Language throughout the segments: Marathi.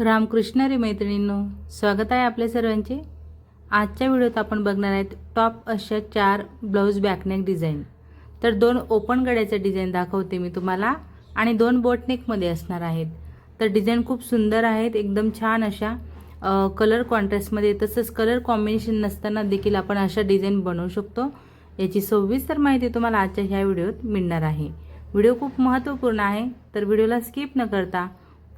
रामकृष्ण रे मैत्रिणींनो स्वागत आहे आपल्या सर्वांचे. आजच्या व्हिडिओत आपण बघणार आहेत टॉप अशा चार ब्लाऊज बॅकनेक डिझाईन. तर दोन ओपन गड्याचं डिझाईन दाखवते मी तुम्हाला आणि दोन बोटनेकमध्ये असणार आहेत. तर डिझाईन खूप सुंदर आहेत एकदम छान अशा कलर कॉन्ट्रास्टमध्ये. तसंच कलर कॉम्बिनेशन नसताना देखील आपण अशा डिझाईन बनवू शकतो. याची सविस्तर माहिती तुम्हाला आजच्या ह्या व्हिडिओत मिळणार आहे. व्हिडिओ खूप महत्त्वपूर्ण आहे तर व्हिडिओला स्किप न करता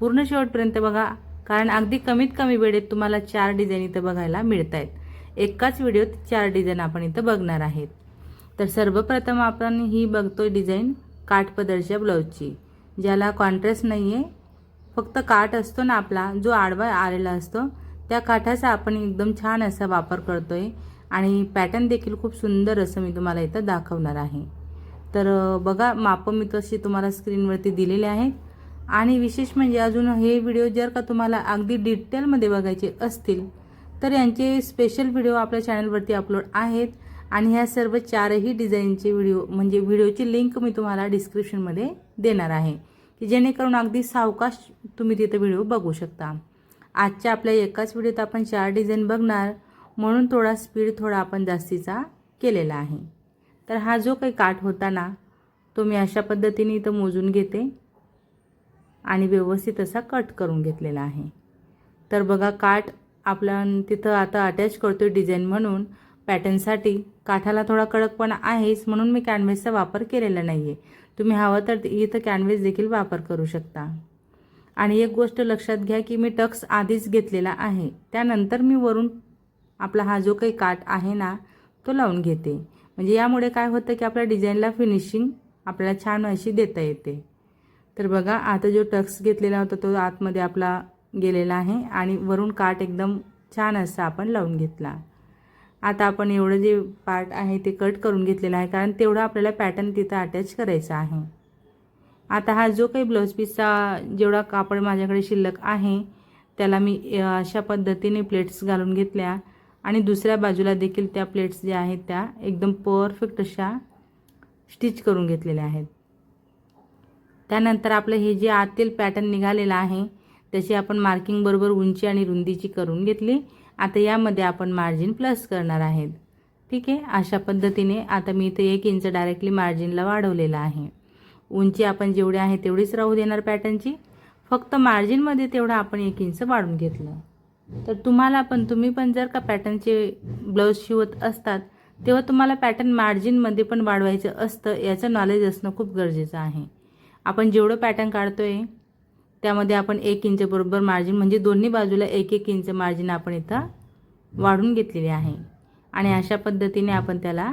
पूर्ण शेवटपर्यंत बघा. कारण अगदी कमीत कमी वेळेत तुम्हाला चार डिझाईन इथं बघायला मिळत आहेत एकाच व्हिडिओत चार डिझाईन आपण इथं बघणार आहेत. तर सर्वप्रथम आपण ही बघतोय डिझाईन काठपदरच्या ब्लाऊजची ज्याला कॉन्ट्रास्ट नाही आहे फक्त काठ असतो ना आपला जो आडवा आलेला असतो त्या काठाचा आपण एकदम छान असा वापर करतोय. आणि पॅटर्न देखील खूप सुंदर असं मी तुम्हाला इथं दाखवणार आहे. तर बघा मापं मी तशी तुम्हाला स्क्रीनवरती दिलेले आहेत. आणि विशेष म्हणजे अजून हे व्हिडिओ जर का तुम्हाला अगदी डिटेलमध्ये बघायचे असतील तर यांचे स्पेशल व्हिडिओ आपल्या चॅनलवरती अपलोड आहेत. आणि ह्या सर्व चारही डिझाईनचे व्हिडिओ म्हणजे व्हिडिओची लिंक मी तुम्हाला डिस्क्रिप्शनमध्ये देणार आहे की जेणेकरून अगदी सावकाश तुम्ही तिथे व्हिडिओ बघू शकता. आजच्या आपल्या एकाच व्हिडिओत आपण चार डिझाईन बघणार म्हणून थोडा स्पीड थोडा आपण जास्तीचा केलेला आहे. तर हा जो काही काठ होता ना तो मी अशा पद्धतीने इथं मोजून घेते. आणि व्यवस्थित असा कट करून घेतलेला आहे. तर बघा काठ आपला तिथं आता अटॅच करतो डिझाईन म्हणून. पॅटर्नसाठी काठाला थोडा कडकपणा आहेच म्हणून मी कॅनव्हेसचा वापर केलेला नाही आहे तुम्ही हवं तर इथं कॅनव्हेस देखील वापर करू शकता. आणि एक गोष्ट लक्षात घ्या की मी टक्स आधीच घेतलेला आहे. त्यानंतर मी वरून आपला हा जो काही काठ आहे ना तो लावून घेते. म्हणजे यामुळे काय होतं की आपल्या डिझाईनला फिनिशिंग आपल्याला छान अशी देता येते. तर बघा आता जो टक्स घेतलेला होता तो आतमध्ये आपला गेलेला आहे आणि वरून काठ एकदम छान असा आपण लावून घेतला. आता आपण एवढं जे पार्ट आहे ते कट करून घेतलेलं आहे कारण तेवढं आपल्याला पॅटर्न तिथं अटॅच करायचा आहे. आता हा जो काही ब्लाऊज पीसचा जेवढा कापड माझ्याकडे शिल्लक आहे त्याला मी अशा पद्धतीने प्लेट्स घालून घेतल्या आणि दुसऱ्या बाजूला देखील त्या प्लेट्स ज्या आहेत त्या एकदम परफेक्ट अशा स्टिच करून घेतलेल्या आहेत. त्यानंतर आपलं हे जे आतील पॅटर्न निघालेलं आहे त्याची आपण मार्किंग बरोबर उंची आणि रुंदीची करून घेतली. आता यामध्ये आपण मार्जिन प्लस करणार आहेत. ठीक आहे? अशा पद्धतीने आता मी इथे एक इंच डायरेक्टली मार्जिनला वाढवलेलं आहे. उंची आपण जेवढी आहे तेवढीच राहू देणार पॅटर्नची फक्त मार्जिनमध्ये तेवढं आपण एक इंच वाढून घेतलं. तर तुम्हाला पण तुम्ही पण जर का पॅटर्नचे ब्लाऊज शिवत असतात तेव्हा तुम्हाला पॅटर्न मार्जिनमध्ये पण वाढवायचं असतं याचं नॉलेज असणं खूप गरजेचं आहे. आपण जेवढं पॅटर्न काढतो आहे त्यामध्ये आपण एक इंच बरोबर मार्जिन म्हणजे दोन्ही बाजूला एक एक इंच मार्जिन आपण इथं वाढून घेतलेली आहे. आणि अशा पद्धतीने आपण त्याला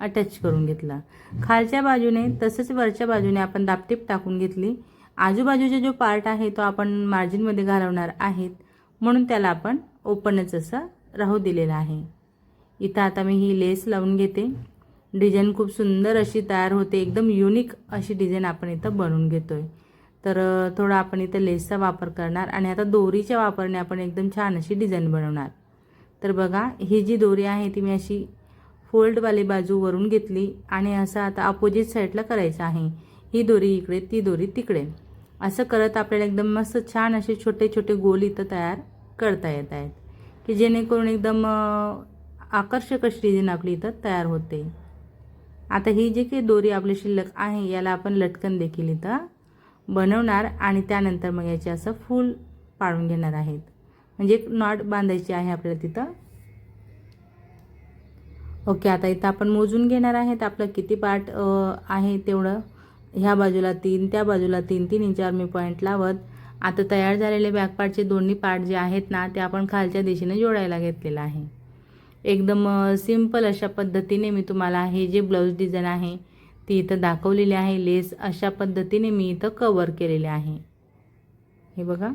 अटॅच करून घेतला. खालच्या बाजूने तसंच वरच्या बाजूने आपण दापटीप टाकून घेतली. आजूबाजूचा जो पार्ट आहे तो आपण मार्जिनमध्ये घालवणार आहेत म्हणून त्याला आपण ओपनच असं राहू दिलेलं आहे. इथं आता मी ही लेस लावून घेते. डिझाईन खूप सुंदर अशी तयार होते. एकदम युनिक अशी डिझाईन आपण इथं बनवून घेतोय. तर थोडा आपण इथं लेसचा वापर करणार आणि आता दोरीच्या वापरने आपण एकदम छान अशी डिझाईन बनवणार. तर बघा ही जी दोरी आहे ती मी अशी फोल्डवाली बाजू वरून घेतली आणि असं आता अपोजिट साईडला करायचं आहे. ही दोरी इकडे ती दोरी तिकडे. असं करत आपल्याला एकदम मस्त छान असे छोटे छोटे गोल इथं तयार करता येत आहेत. की जेणेकरून एकदम आकर्षक अशी डिझाईन आपली इथं तयार होते. आता ही जी काही दोरी आपली शिल्लक आहे याला आपण लटकन देखील इथं बनवणार आणि त्यानंतर मग याचे असं फूल पाडून घेणार आहेत. म्हणजे एक नॉट बांधायची आहे आपल्याला तिथं. ओके आता इथं आपण मोजून घेणार आहेत आपलं किती पार्ट आहे तेवढं. ह्या बाजूला तीन त्या बाजूला तीन तीन इंचावर मी पॉईंट लावत. आता तयार झालेले बॅकपार्टचे दोन्ही पार्ट जे आहेत ना ते आपण खालच्या दिशेने जोडायला घेतलेलं आहे. एकदम सिंपल अशा पद्धतीने मी तुम्हाला हे जे ब्लाऊज डिझाईन आहे ती इथं दाखवलेली आहे. लेस अशा पद्धतीने मी इथं कवर केलेले आहे. हे बघा.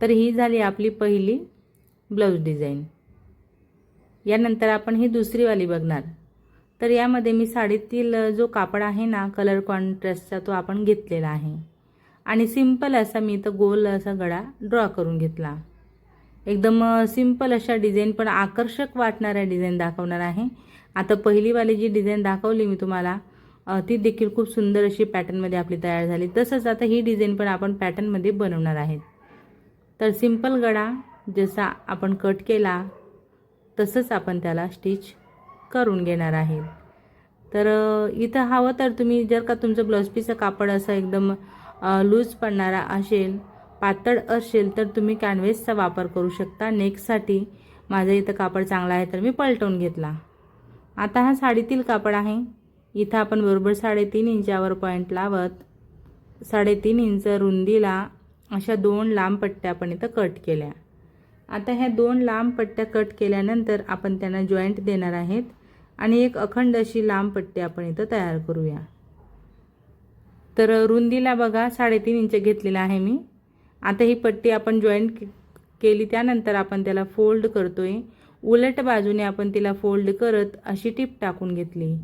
तर ही झाली आपली पहिली ब्लाऊज डिझाईन यानंतर आपण ही दुसरीवाली बघणार. तर यामध्ये मी साडीतील जो कापड आहे ना कलर कॉन्ट्रास्टचा तो आपण घेतलेला आहे. आणि सिंपल असा मी इथं गोल असा गळा ड्रॉ करून घेतला. एकदम सिंपल अशा डिझाईन पण आकर्षक वाटणाऱ्या डिझाईन दाखवणार आहे. आता पहिलीवाली जी डिझाईन दाखवली मी तुम्हाला ती देखील खूप सुंदर अशी पॅटर्नमध्ये आपली तयार झाली. तसंच आता ही डिझाईन पण आपण पॅटर्नमध्ये बनवणार आहेत. तर सिंपल गळा जसा आपण कट केला तसंच आपण त्याला स्टिच करून घेणार आहे. तर इथं हवं तर तुम्ही जर का तुमचं ब्लाऊज पीसचं कापड असं एकदम लूज पडणारा असेल पातळ असेल तर तुम्ही कॅनव्हेसचा वापर करू शकता. नेकसाठी माझं इथं कापड चांगला आहे तर मी पलटवून घेतला. आता हा साडीतील कापड आहे. इथं आपण बरोबर साडेतीन इंचावर पॉईंट लावत साडेतीन इंच रुंदीला अशा दोन लांब पट्ट्या आपण इथं कट केल्या. आता ह्या दोन लांब पट्ट्या कट केल्यानंतर आपण त्यांना जॉईंट देणार आहेत आणि एक अखंड अशी लांब पट्टी आपण इथं तयार करूया. तर रुंदीला बघा साडेतीन इंच घेतलेला आहे मी. आता ही पट्टी आपण जॉईंट केली त्यानंतर आपण त्याला फोल्ड करतोय. उलट बाजूने आपण तिला फोल्ड करत अशी टीप टाकून घेतली.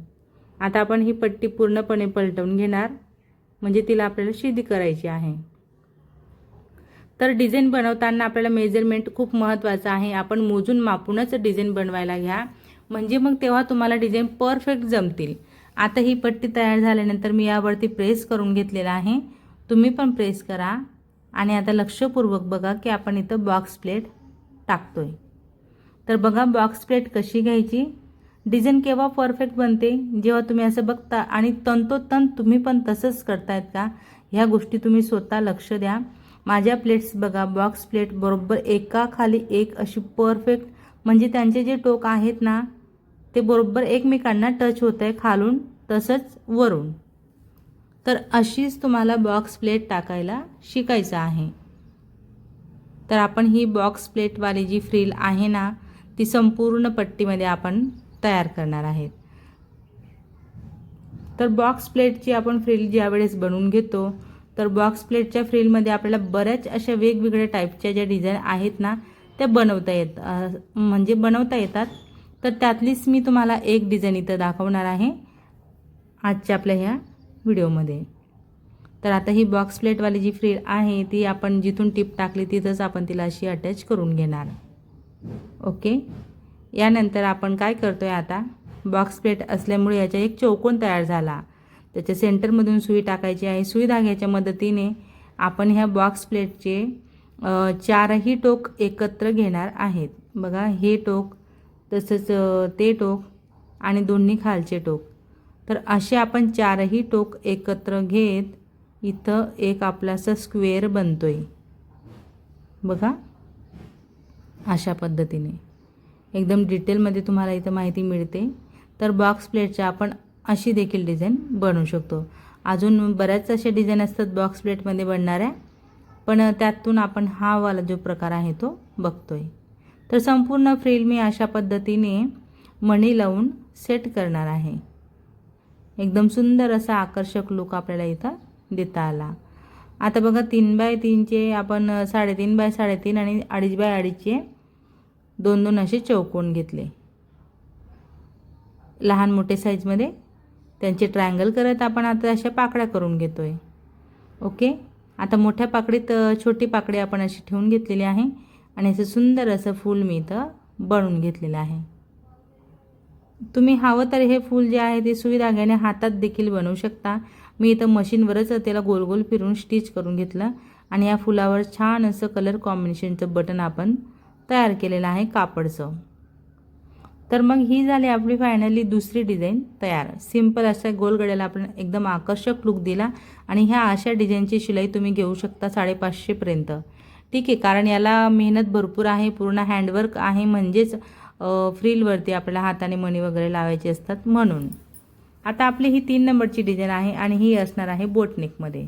आता आपण ही पट्टी पूर्णपणे पलटवून घेणार. म्हणजे तिला आपल्याला शिदी करायची आहे. तर डिझाईन बनवताना आपल्याला मेजरमेंट खूप महत्त्वाचं आहे. आपण मोजून मापूनच डिझाईन बनवायला घ्या. म्हणजे मग तेव्हा तुम्हाला डिझाईन परफेक्ट जमतील. आता ही पट्टी तयार झाल्यानंतर मी यावरती प्रेस करून घेतलेला आहे. तुम्ही पण प्रेस करा. आणि आता लक्षपूर्वक बघा की आपण इथं बॉक्स प्लेट टाकतो आहे तर बघा बॉक्स प्लेट कशी घ्यायची? डिझाईन केव्हा परफेक्ट बनते? जेव्हा तुम्ही असं बघता आणि तंतोतंत तुम्ही पण तसंच करतायत का? ह्या गोष्टी तुम्ही स्वतः लक्ष द्या. माझ्या प्लेट्स बघा बॉक्स प्लेट बरोबर एका खाली एक अशी परफेक्ट म्हणजे त्यांचे जे टोक आहेत ना ते बरोबर एकमेकांना टच होत आहे खालून तसंच वरून. तर अशीच तुम्हाला बॉक्स प्लेट टाकायला शिकायचं आहे. तर आपण ही बॉक्स प्लेटवाली जी फ्रील आहे ना ती संपूर्ण पट्टीमध्ये आपण तयार करणार आहेत. तर बॉक्स प्लेटची आपण फ्रील ज्यावेळेस बनवून घेतो तर बॉक्स प्लेटच्या फ्रीलमध्ये आपल्याला बऱ्याच अशा वेगवेगळ्या टाईपच्या ज्या डिझाईन आहेत ना त्या बनवता येत म्हणजे बनवता येतात. तर त्यातलीच मी तुम्हाला एक डिझाईन इथं दाखवणार आहे. आजच्या आपल्या ह्या व्हिडिओमध्ये. तर आता ही बॉक्स प्लेटवाली जी फ्रील आहे ती आपण जिथून टिप टाकली तिथंच आपण तिला अशी अटॅच करून घेणार. ओके यानंतर आपण काय करतो आहे आता? बॉक्स प्लेट असल्यामुळे याचा एक चौकोन तयार झाला. त्याच्या सेंटरमधून सुई टाकायची आहे. सुई धाग्याच्या मदतीने आपण ह्या बॉक्स प्लेटचे चारही टोक एकत्र घेणार आहेत. बघा हे टोक तसंच ते टोक आणि दोन्ही खालचे टोक. तर असे आपण चारही टोक एकत्र घेत इथं एक आपलासा स्क्वेअर बनतो आहे बघा. अशा पद्धतीने. एकदम डिटेलमध्ये तुम्हाला इथं माहिती मिळते. तर बॉक्स प्लेटच्या आपण अशी देखील डिझाईन बनवू शकतो. अजून बऱ्याच अशा डिझाईन असतात बॉक्स प्लेटमध्ये बनणाऱ्या पण त्यातून आपण हा वाला जो प्रकार आहे तो बघतो आहे तर संपूर्ण फ्रील मी अशा पद्धतीने मणी लावून सेट करणार आहे. एकदम सुंदर असा आकर्षक लुक आपल्याला इथं देता आला. आता बघा तीन बाय तीनचे आपण साडेतीन बाय साडेतीन आणि अडीच बाय अडीचचे दोन दोन असे चौकोन घेतले. लहान मोठे साईजमध्ये त्यांचे ट्रायंगल करत आपण आता अशा पाकड्या करून घेतो आहे ओके? आता मोठ्या पाकडीत छोटी पाकडी आपण अशी ठेवून घेतलेली आहे आणि असं सुंदर असं फूल मी इथं बनवून घेतलेलं आहे. तुम्ही हवं तर हे फूल जे आहे ते सुई हातात देखील बनवू शकता. मी इथं मशीनवरच त्याला गोल गोल फिरून स्टिच करून घेतलं आणि या फुलावर छान असं कलर कॉम्बिनेशनचं बटन आपण तयार केलेलं आहे कापडचं. तर मग ही झाली आपली फायनली दुसरी डिझाईन तयार. सिंपल अशा गोलगड्याला आपण एकदम आकर्षक लुक दिला आणि ह्या अशा डिझाईनची शिलाई तुम्ही घेऊ शकता साडेपाचशेपर्यंत ठीक आहे कारण याला मेहनत भरपूर आहे पूर्ण हँडवर्क आहे म्हणजेच फ्रीलवरती आपल्याला हाताने मणी वगैरे लावायचे असतात म्हणून. आता आपली ही तीन नंबरची डिझाईन आहे आणि ही असणार आहे बोटनेकमध्ये.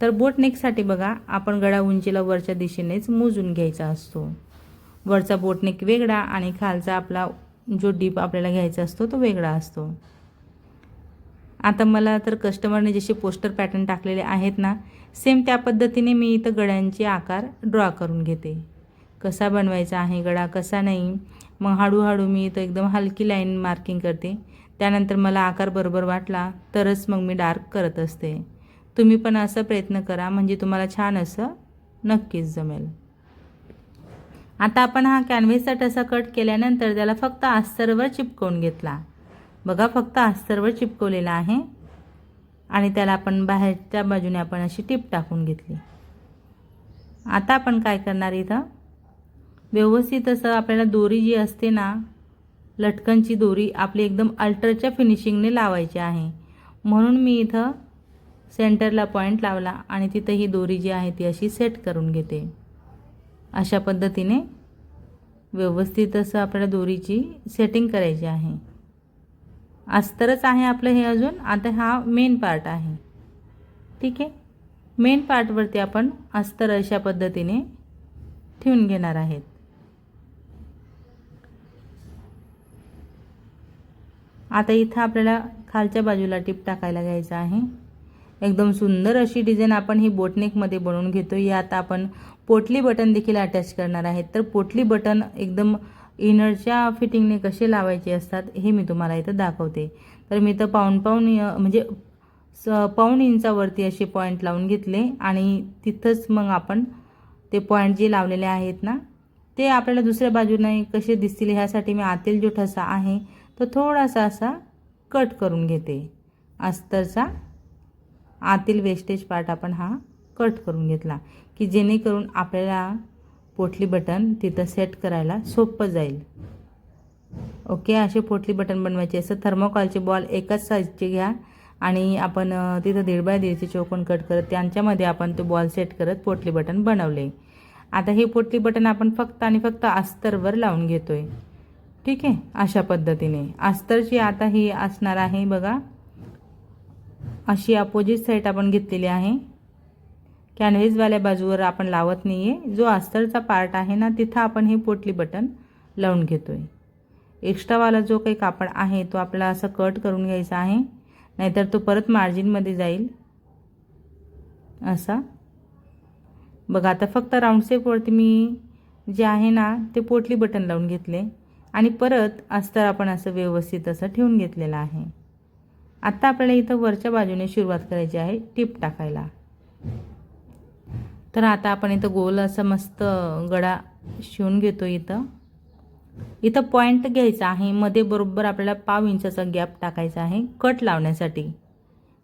तर बोटनेकसाठी बघा आपण गळा उंचीला वरच्या दिशेनेच मोजून घ्यायचा असतो. वरचा बोटनेक वेगळा आणि खालचा आपला जो डीप आपल्याला घ्यायचा असतो तो वेगळा असतो. आता मला तर कस्टमरने जसे पोस्टर पॅटर्न टाकलेले आहेत ना सेम त्या पद्धतीने मी इथं गड्यांचे आकार ड्रॉ करून घेते. कसा बनवायचा आहे गडा कसा नाही मग हळूहळू मी इथं एकदम हलकी लाईन मार्किंग करते. त्यानंतर मला आकार बरोबर वाटला तरच मग मी डार्क करत असते. तुम्ही पण असा प्रयत्न करा म्हणजे तुम्हाला छान असं नक्कीच जमेल. आता आपण हा कॅनव्हेसचा ठसा कट केल्यानंतर त्याला फक्त अस्तरवर चिपकवून घेतला. बघा फक्त अस्तरवर चिपकवलेला आहे. आणि त्याला आपण बाहेरच्या बाजूने आपण अशी टीप टाकून घेतली. आता आपण काय करणार इथं? व्यवस्थित असं आपल्याला दोरी जी असते ना लटकनची दोरी आपली एकदम अल्टरच्या फिनिशिंगने लावायची आहे. म्हणून मी इथं सेंटरला पॉईंट लावला आणि तिथं ही दोरी जी आहे ती अशी सेट करून घेते. अशा पद्धतीने व्यवस्थित असं आपल्याला दोरीची सेटिंग करायची आहे. अस्तरच आहे आपलं हे अजून. आता हा मेन पार्ट आहे. ठीक आहे? मेन पार्टवरती आपण अस्तर अशा पद्धतीने ठेवून घेणार आहेत. आता इथं आपल्याला खालच्या बाजूला टिप टाकायला घ्यायचं आहे. एकदम सुंदर अशी डिझाईन आपण ही बोटनेकमध्ये बनवून घेतो यात आपण पोटली बटन देखील अटॅच करणार आहेत तर पोटली बटन एकदम इनरच्या फिटिंगने कसे लावायचे असतात हे मी तुम्हाला इथं दाखवते. तर मी इथं पाऊण पाऊण म्हणजे स पाऊण इंचावरती असे पॉईंट लावून घेतले आणि तिथंच मग आपण ते पॉईंट जे लावलेले आहेत ना ते आपल्याला दुसऱ्या बाजूने कसे दिसतील ह्यासाठी मी आतील जो ठसा आहे तो थोडासा असा कट करून घेते. अस्तरचा आतील वेस्टेज पार्ट आपण हा कट करून घेतला की जेणेकरून आपल्याला पोटली बटन तिथं सेट करायला सोपं जाईल. ओके? असे पोटली बटन बनवायचे असं. थर्मोकॉलचे बॉल एकाच साईजचे घ्या आणि आपण तिथं दीड बाय दीडचे चौकोन कट करत त्यांच्यामध्ये आपण ते बॉल सेट करत पोटली बटन बनवले. आता हे पोटली बटन आपण फक्त आणि फक्त अस्तरवर लावून घेतो आहे ठीक आहे? अशा पद्धतीने. अस्तरची आता ही असणार आहे बघा. अशी अपोजिट साईड आपण घेतलेली आहे. कॅनव्हेजवाल्या बाजूवर आपण लावत नाही आहे जो अस्तरचा पार्ट आहे ना तिथं आपण हे पोटली बटन लावून घेतो आहे एक्स्ट्रावाला जो काही कापड आहे तो आपला असं कट करून घ्यायचा आहे. नाहीतर तो परत मार्जिनमध्ये जाईल. असा. बघा आता फक्त राऊंड शेपवरती मी जे आहे ना ते पोटली बटन लावून घेतले. आणि परत अस्तर आपण असं व्यवस्थित असं ठेवून घेतलेलं आहे. आत्ता आपल्याला इथं वरच्या बाजूने सुरुवात करायची आहे टीप टाकायला. तर आता आपण इथं गोल असं मस्त गडा शिवून घेतो इथं. इथं पॉईंट घ्यायचा आहे. मध्ये बरोबर आपल्याला पाव इंचाचा गॅप टाकायचा आहे कट लावण्यासाठी.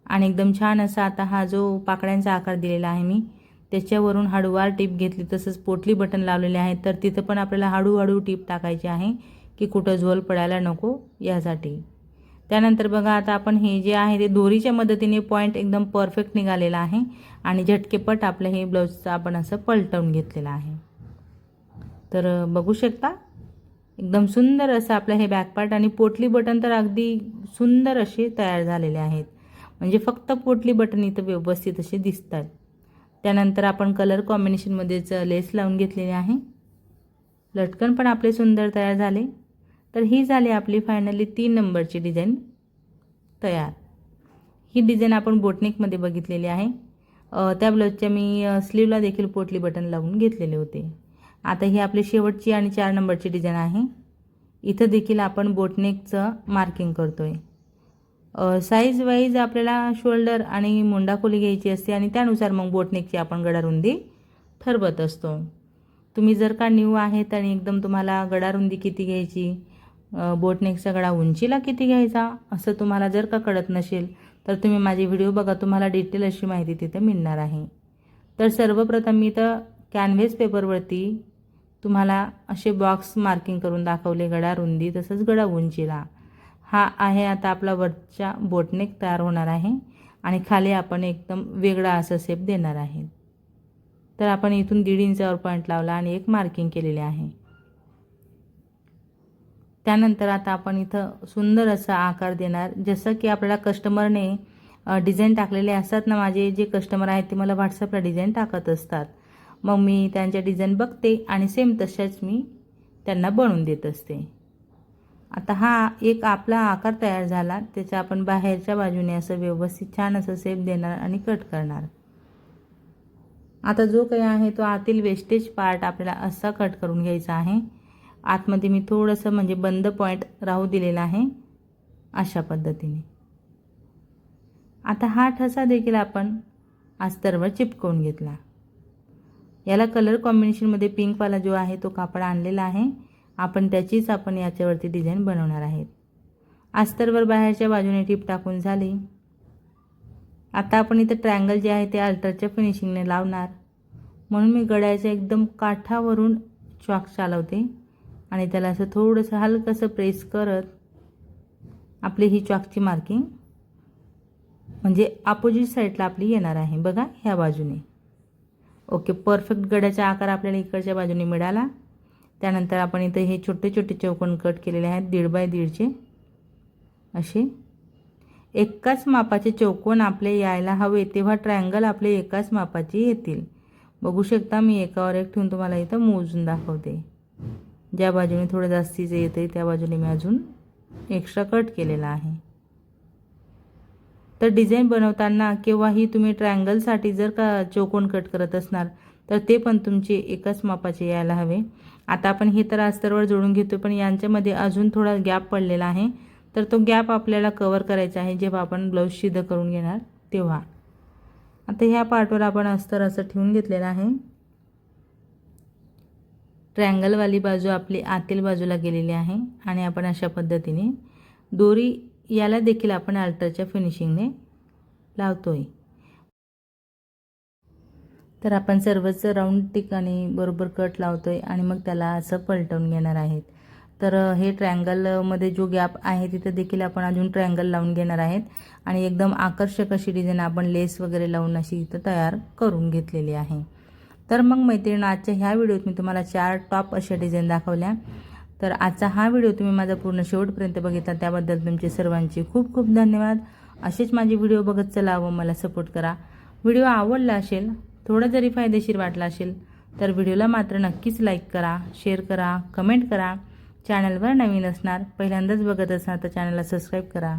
आणि एकदम छान असा आता हा जो पाकड्यांचा आकार दिलेला आहे मी त्याच्यावरून हळूवार टीप घेतली. तसंच पोटली बटन लावलेले आहे तर तिथं पण आपल्याला हळूहळू टीप टाकायची आहे. की कुठं झोल पडायला नको यासाठी. त्यानंतर बघा आता आपण हे जे आहे ते दोरीच्या मदतीने पॉईंट एकदम परफेक्ट निघालेला आहे आणि झटकेपट आपलं हे ब्लाऊजचं आपण असं पलटवून घेतलेलं आहे. तर बघू शकता एकदम सुंदर असं आपलं हे बॅकपार्ट आणि पोटली बटन तर अगदी सुंदर असे तयार झालेले आहेत. म्हणजे फक्त पोटली बटन इथं व्यवस्थित असे दिसतात. त्यानंतर आपण कलर कॉम्बिनेशनमध्येच लेस लावून घेतलेली आहे. लटकन पण आपले सुंदर तयार झाले. तर ही झाली आपली फायनली तीन नंबरची डिझाईन तयार. ही डिझाईन आपण बोटनेकमध्ये बघितलेली आहे. त्या ब्लाऊजच्या मी स्लीवला देखील पोटली बटन लावून घेतलेले होते. आता ही आपली शेवटची आणि चार नंबरची डिझाईन आहे. इथं देखील आपण बोटनेकचं मार्किंग करतो आहे साईज वाईज आपल्याला शोल्डर आणि मुंडा खोली घ्यायची असते आणि त्यानुसार मग बोटनेकची आपण गडारुंदी ठरवत असतो. तुम्ही जर का न्यू आहेत आणि एकदम तुम्हाला गडारुंदी किती घ्यायची बोटनेकचा गळा उंचीला किती घ्यायचा? असं तुम्हाला जर का कळत नसेल तर तुम्ही माझे व्हिडिओ बघा. तुम्हाला डिटेल अशी माहिती तिथं मिळणार आहे. तर सर्वप्रथम मी तर कॅनव्हेस पेपरवरती तुम्हाला असे बॉक्स मार्किंग करून दाखवले गडा रुंदी तसंच गडा उंचीला. हा आहे आता आपला वरच्या बोटनेक तयार होणार आहे आणि खाली आपण एकदम वेगळा असं सेप देणार आहे. तर आपण इथून दीड इंचावर पॉईंट लावला आणि एक मार्किंग केलेले आहे. त्यानंतर आता आपण इथं सुंदर असा आकार देणार. जसं की आपल्याला कस्टमरने डिझाईन टाकलेले असतात ना माझे जे कस्टमर आहेत ते मला व्हॉट्सअपला डिझाईन टाकत असतात. मग मी त्यांच्या डिझाईन बघते आणि सेम तशाच मी त्यांना बनवून देत असते. आता हा एक आपला आकार तयार झाला त्याच्या आपण बाहेरच्या बाजूने असं व्यवस्थित छान असं सेप देणार आणि कट करणार. आता जो काही आहे तो आतील वेस्टेज पार्ट आपल्याला असा कट करून घ्यायचा आहे. आतमध्ये मी थोडंसं म्हणजे बंद पॉईंट राहू दिलेला आहे अशा पद्धतीने. आता हा ठसा देखील आपण अस्तरवर चिपकवून घेतला. याला कलर कॉम्बिनेशनमध्ये पिंकवाला जो आहे तो कापड आणलेला आहे. आपण त्याचीच आपण याच्यावरती डिझाईन बनवणार आहेत. अस्तरवर बाहेरच्या बाजूने टीप टाकून झाली. आता आपण इथं ट्रँगल जे आहे ते अल्टरच्या फिनिशिंगने लावणार. म्हणून मी गड्याच्या एकदम काठावरून चॉक चालवते. आणि त्याला असं थोडंसं हलकंसं प्रेस करत आपली ही चॉकची मार्किंग म्हणजे अपोजिट साईडला आपली येणार आहे. बघा ह्या बाजूने. ओके परफेक्ट गड्याचा आकार आपल्याला इकडच्या बाजूने मिळाला. त्यानंतर आपण इथं हे छोटे छोटे चौकोन कट केलेले आहेत दीड बाय दीडचे. असे. एकाच मापाचे चौकोन आपले यायला हवे तेव्हा ट्रायंगल आपले एकाच मापाचे येतील. बघू शकता मी एकावर एक ठेवून तुम्हाला इथं मोजून दाखवते. ज्या बाजूने थोडं जास्तीचं येतं त्या बाजूने मी अजून एक्स्ट्रा कट केलेला आहे. तर डिझाईन बनवताना केव्हाही तुम्ही ट्रायंगलसाठी जर का चौकोन कट करत असणार तर ते पण तुमचे एकाच मापाचे यायला हवे. आता आपण हे तर अस्तरवर जोडून घेतो पण यांच्यामध्ये अजून थोडा गॅप पडलेला आहे. तर तो गॅप आपल्याला कवर करायचा आहे जेव्हा आपण ब्लाऊज शिद्ध करून घेणार तेव्हा. आता ह्या पार्टवर आपण अस्तर असं ठेवून घेतलेलं आहे. ट्रँगलवाली बाजू आपली आतील बाजूला गेलेली आहे आणि आपण अशा पद्धतीने दोरी याला देखील आपण अल्टरच्या फिनिशिंगने लावतोय. तर आपण सर्वच राऊंड ठिकाणी बरोबर कट लावतोय आणि मग त्याला असं पलटवून घेणार आहेत. तर हे ट्रँगलमध्ये जो गॅप आहे तिथं देखील आपण अजून ट्रँगल लावून घेणार आहेत आणि एकदम आकर्षक अशी डिझाईन आपण लेस वगैरे लावून अशी इथं तयार करून घेतलेली आहे. तर मग मैत्रिणी आजच्या ह्या व्हिडिओत मी तुम्हाला चार टॉप अशा डिझाईन दाखवल्या. तर आजचा हा व्हिडिओ तुम्ही माझा पूर्ण शेवटपर्यंत बघितला. त्याबद्दल तुमचे सर्वांचे खूप खूप धन्यवाद. असेच माझे व्हिडिओ बघत चला व मला सपोर्ट करा. व्हिडिओ आवडला असेल थोडा जरी फायदेशीर वाटला असेल तर व्हिडिओला मात्र नक्कीच लाईक करा शेअर करा कमेंट करा. चॅनलवर नवीन असणार पहिल्यांदाच बघत असणार तर चॅनलला सबस्क्राईब करा.